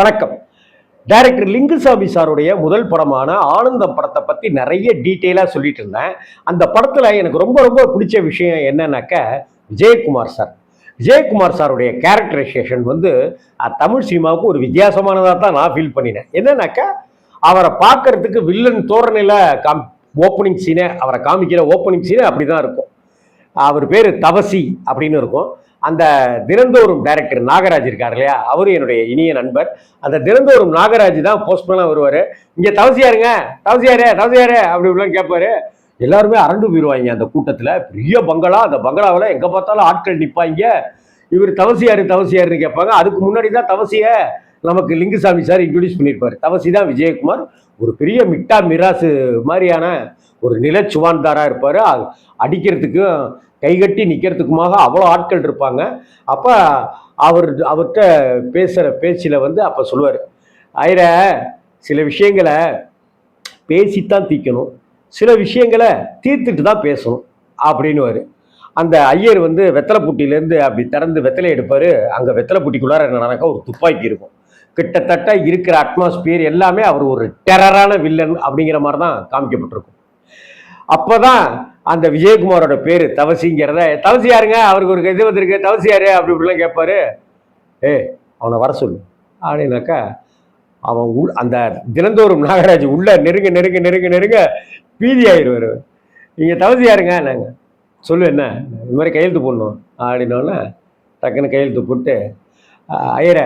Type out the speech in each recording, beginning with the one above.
வணக்கம். டைரக்டர் லிங்குசாமி சாருடைய முதல் படமான ஆனந்தம் படத்தை பற்றி நிறைய டீட்டெயிலாக சொல்லிட்டு இருந்தேன். அந்த படத்தில் எனக்கு ரொம்ப ரொம்ப பிடிச்ச விஷயம் என்னன்னாக்க விஜயகுமார் சார். விஜயகுமார் சாருடைய கேரக்டரைசேஷன் வந்து தமிழ் சினிமாவுக்கு ஒரு வித்தியாசமானதாக தான் நான் ஃபீல் பண்ணினேன். என்னன்னாக்கா அவரை பார்க்கறதுக்கு வில்லன் தோரணையில் காம் ஓப்பனிங் சீனை அவரை காமிக்கிற ஓப்பனிங் சீனை அப்படி தான் இருக்கும். அவர் பேர் தவசி அப்படின்னு இருக்கும். அந்த தினந்தோறும் டைரக்டர் நாகராஜ் இருக்கார் இல்லையா? அவரும் என்னுடைய இனிய நண்பர். அந்த தினந்தோறும் நாகராஜ் தான் போஸ்ட்மேனாக வருவார். இங்கே தவசியாருங்க. தவசியாரு தவசியாரு அப்படி இப்படிலாம் கேட்பாரு. எல்லாருமே அரண்டு போயிடுவாங்க அந்த கூட்டத்தில். பெரிய பங்களா. அந்த பங்களாவில் எங்கே பார்த்தாலும் ஆட்கள் நிற்பாங்க இவர் தவசியாரு தவசியாருன்னு கேட்பாங்க. அதுக்கு முன்னாடி தான் தவசியை நமக்கு லிங்குசாமி சார் இன்ட்ரடியூஸ் பண்ணியிருப்பார். தவசி தான் விஜயகுமார். ஒரு பெரிய மிட்டா மிராசு மாதிரியான ஒரு நிலச்சுவான்தாராக இருப்பார். அடிக்கிறதுக்கும் கைகட்டி நிற்கிறதுக்குமாக அவ்வளோ ஆட்கள் இருப்பாங்க. அப்போ அவர் அவர்கிட்ட பேசுகிற பேச்சில் வந்து அப்போ சொல்லுவார் ஐர சில விஷயங்களை பேசித்தான் தீர்க்கணும் சில விஷயங்களை தீர்த்துட்டு தான் பேசணும் அப்படின்னுவார். அந்த ஐயர் வந்து வெத்தலை வெத்தலைப்புட்டியிலேருந்து அப்படி திறந்து வெத்தலை எடுப்பார். அங்கே வெத்தலைப்புட்டிக்குள்ளார என்ன நடக்க ஒரு துப்பாக்கி இருக்கும். கிட்டத்தட்ட இருக்கிற அட்மாஸ்பியர் எல்லாமே அவர் ஒரு டெரரான வில்லன் அப்படிங்கிற மாதிரி தான் காமிக்கப்பட்டிருக்கும். அப்போ தான் அந்த விஜயகுமாரோட பேர் தவசிங்கிறத தவசி யாருங்க? அவருக்கு ஒரு இது வந்திருக்கு. தவசி யாரு? அப்படி இப்படிலாம் கேட்பாரு ஏ அவனை வர சொல்லு. அப்படின்னாக்கா அவன் உள் அந்த தினந்தோறும் நாகராஜ் உள்ள நெருங்க நெருங்க நெருங்க நெருங்க பீதி ஆயிடுவார். நீங்கள் தவசி யாருங்க? நாங்கள் சொல்லு என்ன? இது மாதிரி கையெழுத்து போடணும். அப்படின்னோடனே டக்குன்னு கையெழுத்து போட்டு ஐயர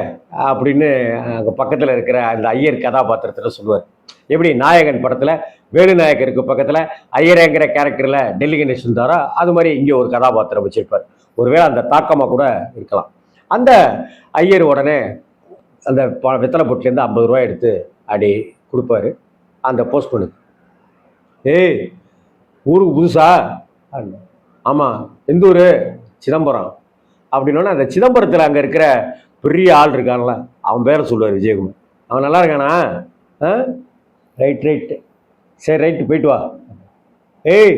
அப்படின்னு அங்கே பக்கத்தில் இருக்கிற அந்த ஐயர் கதாபாத்திரத்தில் சொல்லுவார். எப்படி? நாயகன் படத்தில் வேணுநாயக்கருக்கு பக்கத்தில் ஐயரேங்கிற கேரக்டரில் டெல்லி கணேசன் தாரோ அது மாதிரி இங்கே ஒரு கதாபாத்திரம் வச்சுருப்பார். ஒருவேளை அந்த தாக்கமாக கூட இருக்கலாம். அந்த ஐயர் உடனே அந்த ப வெத்தலை பொட்டிலேருந்து ஐம்பது ரூபாய் எடுத்து அடி கொடுப்பாரு. அந்த போஸ்ட் பண்ணுக்கு ஏய் ஊருக்கு புதுசா? ஆமாம் எந்த ஊர்? சிதம்பரம். அப்படின்னோடனே அந்த சிதம்பரத்தில் அங்கே இருக்கிற பெரிய ஆள் இருக்கான்ல அவன் பேரை சொல்லுவார் விஜயகுமார். அவன் நல்லா இருக்கானா? ஆ? ரைட் ரைட்டு சரி ரைட்டு போயிட்டு வா. ஏய்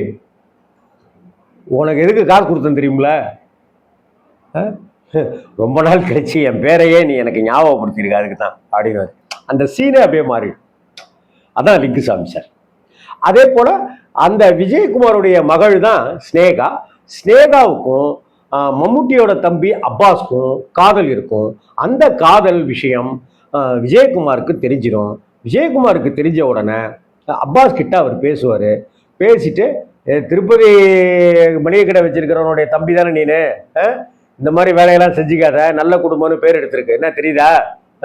உனக்கு எதுக்கு காசு கொடுத்தேன் தெரியுமில? ஆ? ரொம்ப நாள் கழிச்சு என் பேரையே நீ எனக்கு ஞாபகப்படுத்தியிருக்க அதுக்கு தான் அப்படின்னு அந்த சீனே அப்படியே மாறிடும் அதான் லிங்குசாமி சார் அதே போல் அந்த விஜயகுமாருடைய மகள் தான் ஸ்னேகா. ஸ்னேகாவுக்கும் மம்முட்டியோட தம்பி அப்பாஸ்க்கும் காதல் இருக்கும். அந்த காதல் விஷயம் விஜயகுமாருக்கு தெரிஞ்சிடும் விஜயகுமாருக்கு தெரிஞ்ச உடனே அப்பாஸ் கிட்ட அவர் பேசுவார். பேசிட்டு திருப்பதி மளிகை கடை வச்சிருக்கிறவனுடைய தம்பி தானே நீனு? இந்த மாதிரி வேலையெல்லாம் செஞ்சுக்காத. நல்ல குடும்பம்னு பேர் எடுத்திருக்கு. என்ன தெரியுதா?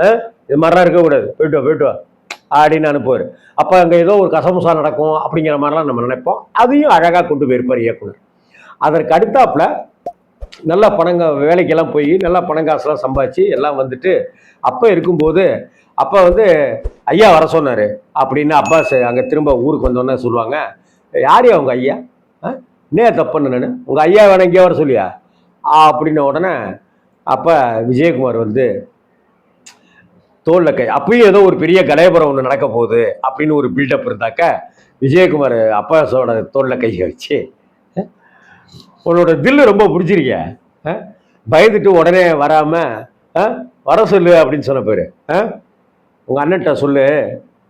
ஆ? இது மாதிரிலாம் இருக்கக்கூடாது. போயிட்டு வா போயிட்டு வா. அப்படின்னு அனுப்புவார். அப்போ அங்கே ஏதோ ஒரு கசமுசா நடக்கும் அப்படிங்கிற மாதிரிலாம் நம்ம நினைப்போம். அதையும் அழகாக கொண்டு போயிருப்பார் இயக்குனர். அதற்கு அடுத்தாப்புல நல்லா பணங்க வேலைக்கெல்லாம் போய் நல்லா பணம் காசுலாம் சம்பாதிச்சு எல்லாம் வந்துட்டு அப்போ இருக்கும்போது அப்போ வந்து ஐயா வர சொன்னார். அப்படின்னு அப்பாஸ் அங்கே திரும்ப ஊருக்கு வந்தோன்னே சொல்லுவாங்க. யார் அவங்க ஐயா? ஆ? என்ன தப்புன்னு நான் உங்கள் ஐயா வேணா இங்கே வர சொல்லியா? அப்படின்ன உடனே அப்போ விஜயகுமார் வந்து தோல்ல கை அப்பயும் ஏதோ ஒரு பெரிய கலைபுரம் ஒன்று நடக்க போகுது அப்படின்னு ஒரு பில்டப் இருந்தாக்க விஜயகுமார் அப்பாஸோட தோல்ல கையை வச்சு உன்னோட தில்லு ரொம்ப பிடிச்சிருக்க. பயந்துட்டு உடனே வராமல் வர சொல்லு அப்படின்னு சொன்ன பேர். உங்கள் அண்ணன்ட்ட சொல்லு.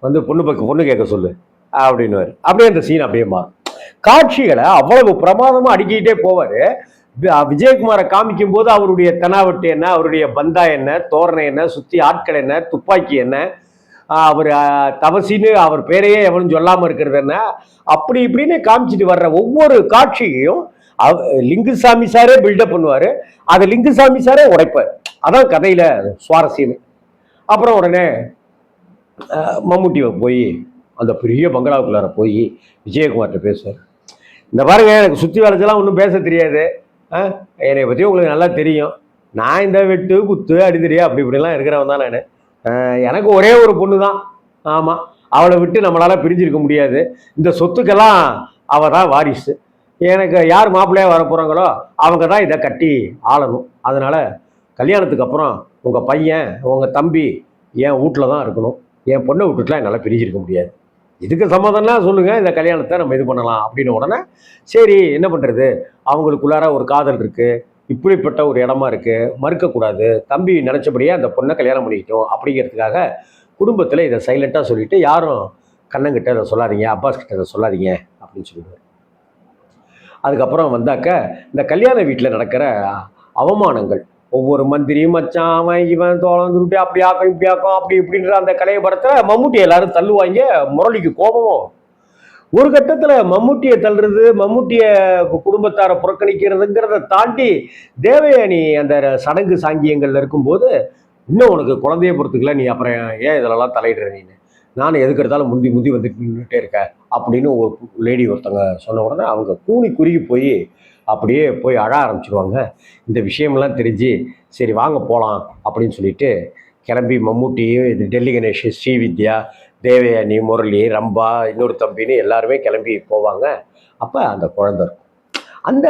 வந்து பொண்ணு பக்கம் பொண்ணு கேட்க சொல்லு. அப்படின்னுவார். அப்படியே அந்த சீன் அப்படியே மாறும் காட்சிகளை அவ்வளவு பிரமாதமாக அடுக்கிட்டே போவார். விஜயகுமாரை காமிக்கும் போது அவருடைய தெனாவட்டு என்ன அவருடைய பந்தா என்ன தோரணை என்ன சுற்றி ஆட்கள் என்ன துப்பாக்கி என்ன அவர் தவசின்னு அவர் பேரையே எவனும் சொல்லாமல் இருக்கிறது என்ன அப்படி இப்படின்னு காமிச்சிட்டு வர்ற ஒவ்வொரு காட்சியையும் லிங்குசாமி சாரே பில்டப் பண்ணுவார். அதை லிங்குசாமி சாரே உடைப்பார். அதான் கதையில் சுவாரஸ்யமே. அப்புறம் உடனே மம்முட்டியை மம்முட்டி போய் அந்த பெரிய பங்களாவுக்குள்ளார போய் விஜயகுமார்கிட்ட பேசுவார். இந்த பாருங்க எனக்கு சுற்றி வளைச்செல்லாம் ஒன்றும் பேச தெரியாது. ஆ, என்னை பற்றி உங்களுக்கு நல்லா தெரியும். நான் இந்த வெட்டு குத்து அடிதடி அப்படி இப்படிலாம் இருக்கிறவன் தான் நான். எனக்கு ஒரே ஒரு பொண்ணு தான் ஆமாம் அவளை விட்டு நம்மளால் பிரிஞ்சிருக்க முடியாது. இந்த சொத்துக்கெல்லாம் அவள் தான் வாரிசு. எனக்கு யார் மாப்பிள்ளையாக வர போகிறாங்களோ அவங்க தான் இதை கட்டி ஆளணும். அதனால் கல்யாணத்துக்கு அப்புறம் உங்கள் பையன் உங்கள் தம்பி என் வீட்டில் தான் இருக்கணும். என் பொண்ணை விட்டுட்டுலாம் என்னால் பிரிஞ்சிருக்க முடியாது. இதுக்கு சம்மதம்லாம் சொல்லுங்கள் இந்த கல்யாணத்தை நம்ம இது பண்ணலாம் அப்படின்னு உடனே சரி என்ன பண்ணுறது அவங்களுக்குள்ளார ஒரு காதல் இருக்குது இப்படிப்பட்ட ஒரு இடமா இருக்குது மறுக்கக்கூடாது. தம்பி நினச்சபடியே அந்த பொண்ணை கல்யாணம் பண்ணிக்கிட்டோம் அப்படிங்கிறதுக்காக குடும்பத்தில் இதை சைலண்ட்டாக சொல்லிட்டு யாரும் கண்ணங்கிட்ட இதை சொல்லாதீங்க அப்பாஸ் கிட்ட இதை சொல்லாதீங்க அப்படின்னு சொல்லிடுவார். அதுக்கப்புறம் வந்தாக்க இந்த கல்யாண வீட்டில் நடக்கிற அவமானங்கள். ஒவ்வொரு மந்திரியும் மச்சான் அவன் இவன் தோழந்துட்டு அப்படி ஆக்கம் இப்படி ஆக்கம் அப்படி இப்படின்ற அந்த கலையை படத்தில் மம்முட்டி எல்லாரும் தள்ளுவாங்க முரளிக்கு கோபமும் ஒரு கட்டத்தில் மம்முட்டியை தள்ளுறது மம்முட்டியை குடும்பத்தாரை புறக்கணிக்கிறதுங்கிறத தாண்டி தேவயானி அந்த சடங்கு சாங்கியங்கள்ல இருக்கும்போது இன்னும் உனக்கு குழந்தைய பொறுத்துக்கல நீ அப்புறம் ஏன் இதிலெல்லாம் தலையிடுற நீ நான் எதுக்கு எடுத்தாலும் முந்தி முந்தி வந்துட்டு நின்றுட்டே இருக்கேன் அப்படின்னு ஒரு லேடி ஒருத்தங்க சொன்ன உடனே அவங்க கூனி குறுகி போய் அப்படியே போய் அழ ஆரம்பிச்சிருவாங்க. இந்த விஷயமெல்லாம் தெரிஞ்சு சரி வாங்க போகலாம் அப்படின்னு சொல்லிட்டு கிளம்பி மம்முட்டி இது டெல்லி கணேஷ் ஸ்ரீவித்யா தேவயானி முரளி ரம்பா இன்னொரு தம்பின்னு எல்லாருமே கிளம்பி போவாங்க. அப்போ அந்த குழந்தை இருக்கும். அந்த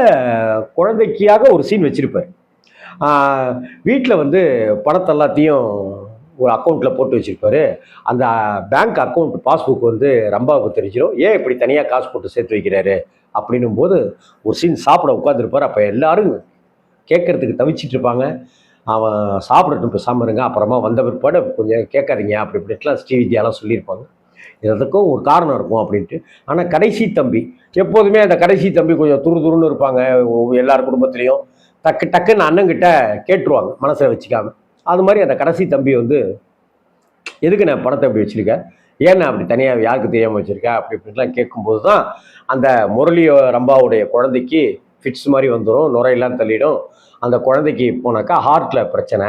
குழந்தைக்காக ஒரு சீன் வச்சுருப்பார். வீட்டில் வந்து பணத்தை எல்லாத்தையும் ஒரு அக்கௌண்ட்டில் போட்டு வச்சுருப்பாரு. அந்த பேங்க் அக்கௌண்ட் பாஸ்புக் வந்து ரம்பாவுக்கு தெரிஞ்சிடும் ஏன் இப்படி தனியாக காசு போட்டு சேர்த்து வைக்கிறாரு? அப்படின்னும் போது ஒரு சீன் சாப்பிட உட்காந்துருப்பார் அப்போ எல்லோரும் கேட்குறதுக்கு தவிச்சிட்டு இருப்பாங்க. அவன் சாப்பிடட்டும் இப்போ இருங்க. அப்புறமா வந்த பிற்பாடு கொஞ்சம் கேட்காதீங்க. அப்படி இப்படிலாம் ஸ்ரீவித்யாலாம் சொல்லியிருப்பாங்க. இதுக்கும் ஒரு காரணம் இருக்கும் அப்படின்ட்டு. ஆனால் கடைசி தம்பி எப்போதுமே அந்த கடைசி தம்பி கொஞ்சம் துரு துருன்னு இருப்பாங்க. எல்லார் குடும்பத்துலேயும். டக்கு டக்குன்னு அண்ணங்கிட்ட கேட்டுருவாங்க. மனசை வச்சுக்காம. அது மாதிரி அந்த கடைசி தம்பி வந்து எதுக்கு நான் பணத்தை அப்படி வச்சுருக்கேன் ஏன்னா அப்படி தனியாக யாருக்கு தெரியாமல் வச்சுருக்கேன் அப்படி இப்படிலாம் கேட்கும்போது தான் அந்த முரளி ரம்பாவுடைய குழந்தைக்கு ஃபிட்ஸ் மாதிரி வந்துடும் நுரையெல்லாம் தள்ளிடும். அந்த குழந்தைக்கு போனாக்கா ஹார்ட்டில் பிரச்சனை.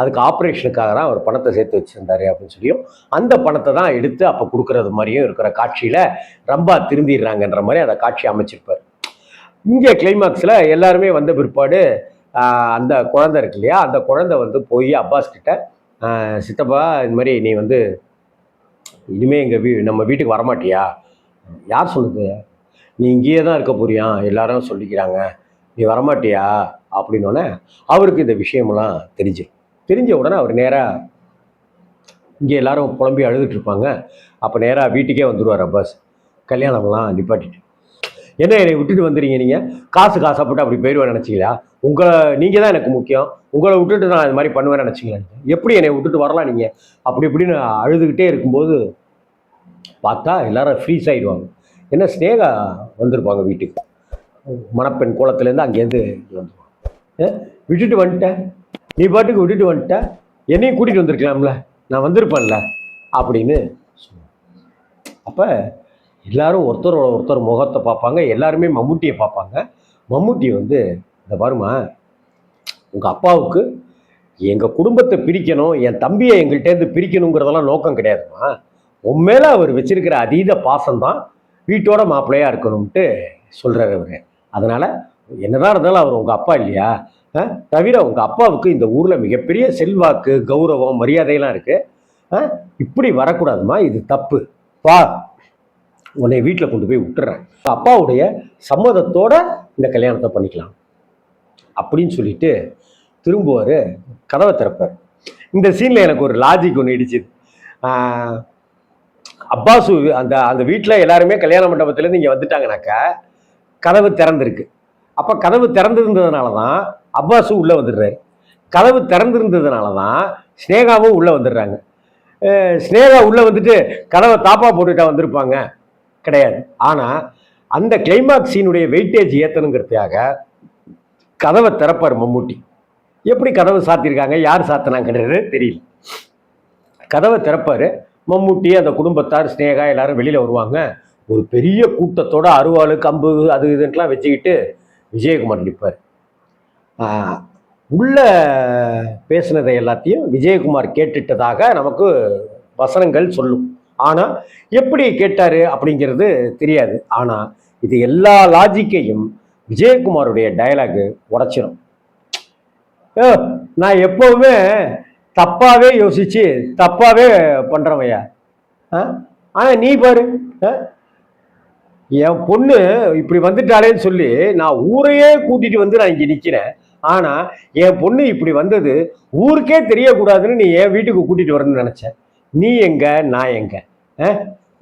அதுக்கு ஆப்ரேஷனுக்காக தான் அவர் பணத்தை சேர்த்து வச்சுருந்தாரு அப்படின்னு சொல்லியும் அந்த பணத்தை தான் எடுத்து அப்போ கொடுக்குறது மாதிரியும் இருக்கிற காட்சியில் ரம்பா திருந்திடுறாங்கன்ற மாதிரி அந்த காட்சி அமைச்சிருப்பார். இங்கே கிளைமேக்ஸில் எல்லாருமே வந்த பிற்பாடு அந்த குழந்தை இருக்கு இல்லையா? அந்த குழந்தை வந்து போய் அப்பாஸ் கிட்ட சித்தப்பா இந்த மாதிரி நீ வந்து இனிமேல் எங்கள் வீ நம்ம வீட்டுக்கு வரமாட்டியா? யார் சொல்லுது? நீ இங்கேயே தான் இருக்க போறியா? எல்லாரும் சொல்லிக்கிறாங்க. நீ வரமாட்டியா? அப்படின்னோடனே அவருக்கு இந்த விஷயமெல்லாம் தெரிஞ்சிடும் தெரிஞ்ச உடனே அவர் நேராக இங்கே எல்லாரும் புலம்பி அழுதுட்டு இருப்பாங்க. அப்போ நேராக வீட்டுக்கே வந்துடுவார் அப்பாஸ். கல்யாணம்லாம் நிப்பாட்டிட்டு. என்ன என்னை விட்டுட்டு வந்துடுறீங்க நீங்கள் காசு காசாப்பட்டு அப்படி போயிடுவேன் நினச்சிங்களா? உங்களை நீங்கள் தான் எனக்கு முக்கியம். உங்களை விட்டுட்டு நான் இது மாதிரி பண்ணுவேன்னு நினச்சிங்களேன் எப்படி என்னை விட்டுட்டு வரலாம் நீங்கள் அப்படி இப்படின்னு அழுதுகிட்டே இருக்கும்போது பார்த்தா எல்லாரும் ஃப்ரீஸ் ஆகிடுவாங்க என்ன ஸ்னேகா வந்திருப்பாங்க வீட்டுக்கு. மணப்பெண் கோலத்துலேருந்து அங்கேருந்து வந்துருவாங்க. விட்டுட்டு வந்துட்டேன் நீ பாட்டுக்கு விட்டுட்டு வந்துட்ட. என்னையும் கூட்டிகிட்டு வந்திருக்கலாம்ல. நான் வந்திருப்பேன்ல. அப்படின்னு அப்போ எல்லாரும் ஒருத்தரோட ஒருத்தர் முகத்தை பார்ப்பாங்க. எல்லாருமே மம்முட்டியை பார்ப்பாங்க. மம்முட்டி வந்து இந்த பாருமா உங்கள் அப்பாவுக்கு எங்கள் குடும்பத்தை பிரிக்கணும் என் தம்பியை எங்கள்கிட்டேருந்து பிரிக்கணுங்கிறதெல்லாம் நோக்கம் கிடையாதுமா உன் மேலே அவர் வச்சிருக்கிற அதீத பாசம்தான் வீட்டோட மாப்பிள்ளையாக இருக்கணும்ட்டு சொல்கிறார் அவர். அதனால் என்னதான் இருந்தாலும் அவர் உங்கள் அப்பா இல்லையா? ஆ? தவிர உங்கள் அப்பாவுக்கு இந்த ஊரில் மிகப்பெரிய செல்வாக்கு கௌரவம் மரியாதையெல்லாம் இருக்குது இப்படி வரக்கூடாதுமா இது தப்பு. வா. உன்னை வீட்டில் கொண்டு போய் விட்டுறேன். அப்பாவுடைய சம்மதத்தோட இந்த கல்யாணத்தை பண்ணிக்கலாம். அப்படின்னு சொல்லிட்டு திரும்புவார் கதவை திறப்பார். இந்த சீனில் எனக்கு ஒரு லாஜிக் ஒன்று இடிச்சுது. அப்பாசு அந்த அந்த வீட்டில் எல்லாருமே கல்யாண மண்டபத்துலேருந்து இங்கே வந்துட்டாங்கனாக்கா கதவு திறந்திருக்கு. அப்போ கதவு திறந்திருந்ததுனால தான் அப்பாசு உள்ளே வந்துடுறாரு. கதவு திறந்திருந்ததுனால தான் ஸ்னேகாவும் உள்ளே வந்துடுறாங்க. ஸ்னேகா உள்ளே வந்துட்டு கதவை தாப்பா போட்டுட்டா வந்திருப்பாங்க. கிடையாது. ஆனால் அந்த கிளைமாக்ஸினுடைய வெயிட்டேஜ் ஏற்றணுங்கிறதுக்காக கதவை திறப்பார் மம்முட்டி. எப்படி கதவை சாத்தியிருக்காங்க யார் சாத்தினாங்கிறது தெரியல. கதவை திறப்பார் மம்முட்டி அந்த குடும்பத்தார் ஸ்னேகா எல்லாரும் வெளியில் வருவாங்க. ஒரு பெரிய கூட்டத்தோட அருவாள் கம்பு அது இதுன்ட்டுலாம் வச்சுக்கிட்டு விஜயகுமார் நிற்பார் உள்ள பேசுனதை எல்லாத்தையும் விஜயகுமார் கேட்டுட்டதாக நமக்கு வசனங்கள் சொல்லும். ஆனால் எப்படி கேட்டார் அப்படிங்கிறது தெரியாது. ஆனால் இது எல்லா லாஜிக்கையும் விஜயகுமாருடைய டயலாகு உடச்சிடும் ஏ, நான் எப்போவுமே தப்பாகவே யோசிச்சு தப்பாகவே பண்ணுறவையா ஆனால் நீ பாரு. ஆ? என் பொண்ணு இப்படி வந்துட்டாளேன்னு சொல்லி நான் ஊரையே கூட்டிட்டு வந்து நான் இங்கே நிற்கிறேன் ஆனால் என் பொண்ணு இப்படி வந்தது ஊருக்கே தெரியக்கூடாதுன்னு நீ என் வீட்டுக்கு கூட்டிகிட்டு வரணும்னு நினச்சேன் நீ எங்க நான் எங்க? ஆ?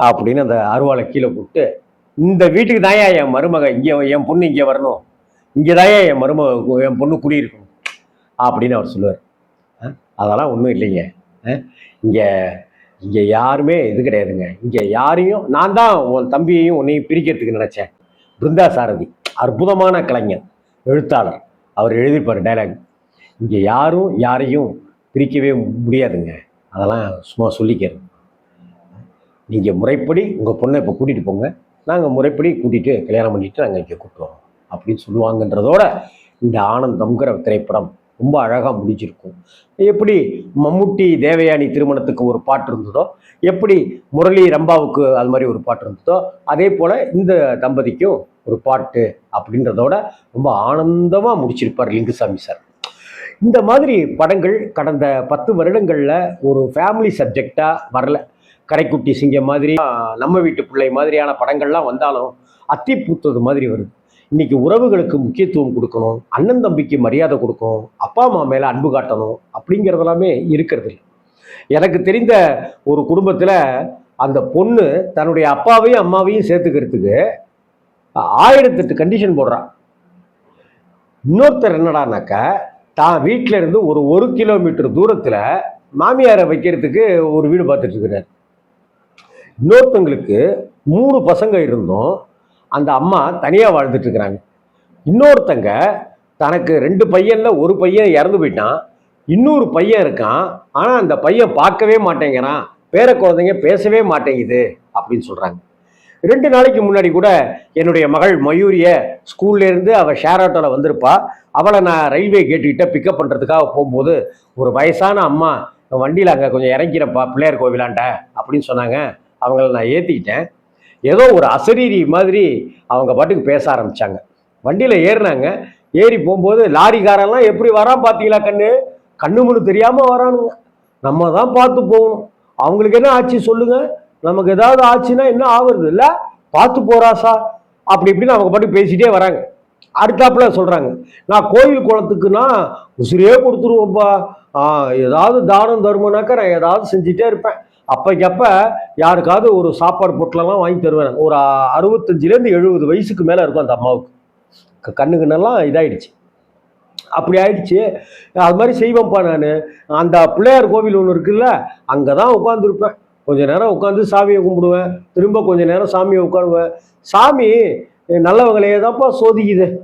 அப்படின்னு அந்த அருவாளை கீழே போட்டு இந்த வீட்டுக்கு தாயா என் மருமக இங்கே என் பொண்ணு இங்கே வரணும். இங்கே தாயா என் மருமக என் பொண்ணு குடியிருக்கணும். அப்படின்னு அவர் சொல்லுவார். அதெல்லாம் ஒன்றும் இல்லைங்க. இங்கே இங்கே யாருமே இது கிடையாதுங்க. இங்கே யாரையும் நான் தான் உன் தம்பியையும் உன்னையும் பிரிக்கிறதுக்கு நினச்சேன். பிருந்தா சாரதி அற்புதமான கலைஞர் எழுத்தாளர். அவர் எழுதியிருப்பார் டைலாக் இங்கே யாரும் யாரையும் பிரிக்கவே முடியாதுங்க. அதெல்லாம் சும்மா சொல்லிக்கிறது நீங்கள் முறைப்படி உங்கள் பொண்ணை இப்போ கூட்டிகிட்டு போங்க. நாங்கள் முறைப்படி கூட்டிகிட்டு கல்யாணம் பண்ணிட்டு நாங்கள் இங்கே கூப்பிடுவோம் அப்படின்னு சொல்லுவாங்கன்றதோட இந்த ஆனந்தம்ங்கிற திரைப்படம் ரொம்ப அழகாக முடிஞ்சிருக்கும். எப்படி மம்முட்டி தேவயானி திருமணத்துக்கு ஒரு பாட்டு இருந்ததோ எப்படி முரளி ரம்பாவுக்கு அது மாதிரி ஒரு பாட்டு இருந்ததோ அதே போல் இந்த தம்பதிக்கும் ஒரு பாட்டு அப்படின்றதோட ரொம்ப ஆனந்தமாக முடிச்சிருப்பார் லிங்குசாமி சார். இந்த மாதிரி படங்கள் கடந்த பத்து வருடங்களில் ஒரு ஃபேமிலி சப்ஜெக்டாக வரல. கரைக்குட்டி சிங்கம் மாதிரி நம்ம வீட்டு பிள்ளை மாதிரியான படங்கள்லாம் வந்தாலும் அத்தி பூத்தது மாதிரி வருது. இன்னைக்கு உறவுகளுக்கு முக்கியத்துவம் கொடுக்கணும் அண்ணன் தம்பிக்கு மரியாதை கொடுக்கணும் அப்பா அம்மா மேலே அன்பு காட்டணும் அப்படிங்கிறதெல்லாமே இருக்கிறது இல்லை எனக்கு தெரிந்த ஒரு குடும்பத்தில் அந்த பொண்ணு தன்னுடைய அப்பாவையும் அம்மாவையும் சேர்த்துக்கிறதுக்கு ஆயிரத்தெட்டு கண்டிஷன் போடுறான் இன்னொருத்தர் என்னடானாக்கா தான் வீட்டில் இருந்து ஒரு ஒரு கிலோமீட்டர் தூரத்தில் மாமியாரை வைக்கிறதுக்கு ஒரு வீடு பார்த்துட்டு இருக்கிறார். இன்னொருத்தவங்களுக்கு மூணு பசங்க இருந்தும். அந்த அம்மா தனியாக வாழ்ந்துட்டுருக்குறாங்க இன்னொருத்தங்க தனக்கு ரெண்டு பையனில் ஒரு பையன் இறந்து போயிட்டான். இன்னொரு பையன் இருக்கான். ஆனால் அந்த பையன் பார்க்கவே மாட்டேங்கிறான். பேர குழந்தைங்க பேசவே மாட்டேங்குது அப்படின்னு சொல்கிறாங்க ரெண்டு நாளைக்கு முன்னாடி கூட என்னுடைய மகள் மயூரிய ஸ்கூல்லேருந்து அவள் ஷேர் ஆட்டோவில் வந்திருப்பா. அவளை நான் ரயில்வே கேட்டுக்கிட்ட பிக்கப் பண்ணுறதுக்காக போகும்போது ஒரு வயசான அம்மா வண்டியில் அங்கே கொஞ்சம் இறங்கிறப்பா பிள்ளையார் கோவிலாண்ட அப்படின்னு சொன்னாங்க. அவங்கள நான் ஏற்றிக்கிட்டேன் ஏதோ ஒரு அசரீரி மாதிரி அவங்க பாட்டுக்கு பேச ஆரம்பித்தாங்க வண்டியில் ஏறினாங்க. ஏறி போகும்போது லாரிக்காரெல்லாம் எப்படி வரான் பார்த்தீங்களா கண்ணு? கண்ணு முன்னு தெரியாமல் வரானுங்க. நம்ம தான் பார்த்து போகணும். அவங்களுக்கு என்ன ஆச்சு சொல்லுங்கள் நமக்கு ஏதாவது ஆச்சுன்னா என்ன ஆகுறது இல்லை? பார்த்து சார் அப்படி இப்படின்னு அவங்க பாட்டுக்கு பேசிகிட்டே வராங்க. அடுத்தாப்புல சொல்கிறாங்க நான் கோயில் குளத்துக்குன்னா உசிரியே கொடுத்துருவோம்ப்பா ஏதாவது தானம் தருமனாக்கா நான் ஏதாவது செஞ்சுட்டே இருப்பேன். அப்போக்கப்ப யாருக்காவது ஒரு சாப்பாடு பொட்டலெல்லாம் வாங்கி தருவேன் ஒரு அறுபத்தஞ்சிலேருந்து எழுபது வயசுக்கு மேலே இருக்கும் அந்த அம்மாவுக்கு. க- கண்ணு இதாயிடுச்சு. அப்படி ஆயிடுச்சு. அது மாதிரி செய்வேன்ப்பா நான். அந்த பிள்ளையார் கோவில் ஒன்று இருக்குல்ல அங்கே தான் உட்காந்துருப்பேன் கொஞ்ச நேரம் உட்காந்து சாமியை கும்பிடுவேன். திரும்ப கொஞ்ச நேரம் சாமியை உட்காருவேன். சாமி நல்லவங்களையே தான்ப்பா சோதிக்குது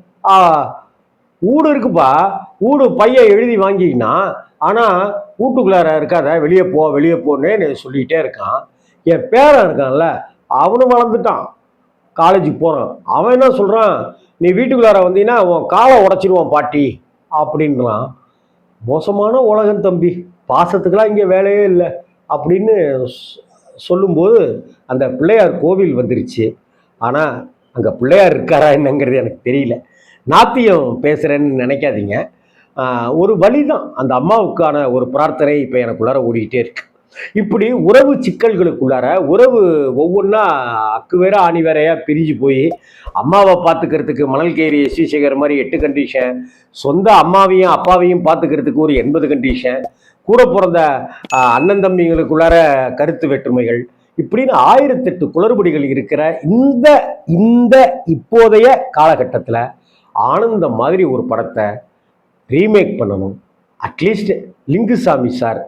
ஊடு வீடு இருக்குப்பா. வீடு பையன் எழுதி வாங்கிக்கினா ஆனால் வீட்டுக்குள்ளார இருக்காத வெளியே போ வெளியே போன்னு சொல்லிக்கிட்டே இருக்கான். என் பேரன் இருக்கான்ல அவனும் வளர்ந்துட்டான். காலேஜுக்கு போகிறான் அவன் என்ன சொல்கிறான் நீ வீட்டுக்குள்ளார வந்தீங்கன்னா உன் காலை உடச்சிடுவான் பாட்டி அப்படின்றான். மோசமான உலகம் தம்பி. பாசத்துக்கெலாம் இங்கே வேலையே இல்லை அப்படின்னு சொ- சொல்லும்போது அந்த பிள்ளையார் கோவில் வந்துருச்சு. ஆனால் அங்கே பிள்ளையார் இருக்காரா என்னங்கிறது எனக்கு தெரியல. நாத்தியம் பேசுகிறேன்னு நினைக்காதீங்க. ஒரு வழி தான் அந்த அம்மாவுக்கான ஒரு பிரார்த்தனை இப்போ எனக்குள்ளார ஓடிக்கிட்டே இருக்கு. இப்படி உறவு சிக்கல்களுக்குள்ளார உறவு ஒவ்வொன்றா அக்கு வேற ஆணி வேறையா பிரிஞ்சு போய் அம்மாவை பார்த்துக்கிறதுக்கு மணல் கேரி ஸ்ரீசேகர் மாதிரி எட்டு கண்டிஷன் சொந்த அம்மாவையும் அப்பாவையும் பார்த்துக்கிறதுக்கு ஒரு எண்பது கண்டிஷன் கூட பிறந்த அண்ணன் தம்பிங்களுக்குள்ளார கருத்து வேற்றுமைகள் இப்படின்னு ஆயிரத்தெட்டு குளறுபடிகள் இருக்கிற இந்த இந்த இப்போதைய காலகட்டத்தில் ஆனந்தம் மாதிரி ஒரு படத்தை ரீமேக் பண்ணணும். அட்லீஸ்ட் லிங்குசாமி சார்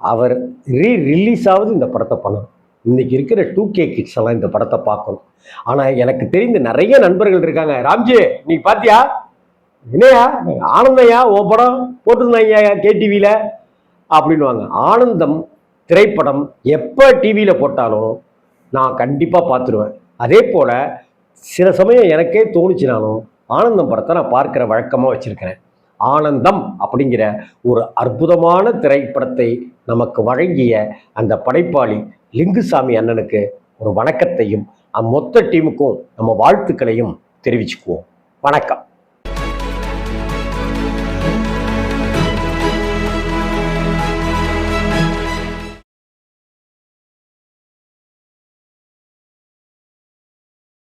அவர் ரீ ரிலீஸ் ஆகுது இந்த படத்தை பண்ணணும். இன்னைக்கு இருக்கிற டூ கே கிட்ஸ் எல்லாம் இந்த படத்தை பார்க்கணும். ஆனால் எனக்கு தெரிந்த நிறைய நண்பர்கள் இருக்காங்க. ராம்ஜி நீ பாத்தியா? என்னையா? ஆனந்தையா? ஓ படம் போட்டிருந்தாங்க கேடிவியில் அப்படின்வாங்க ஆனந்தம் திரைப்படம் எப்போ டிவியில் போட்டாலும் நான் கண்டிப்பாக பார்த்துருவேன். அதே போல் சில சமயம் எனக்கே தோணுச்சுனாலும் ஆனந்தம் படத்தை நான் பார்க்குற வழக்கமாக வச்சுருக்கிறேன். ஆனந்தம் அப்படிங்கிற ஒரு அற்புதமான திரைப்படத்தை நமக்கு வழங்கிய அந்த படைப்பாளி லிங்குசாமி அண்ணனுக்கு ஒரு வணக்கத்தையும் அம்மொத்த டீமுக்கும் நம்ம வாழ்த்துக்களையும் தெரிவிச்சுக்குவோம். வணக்கம்.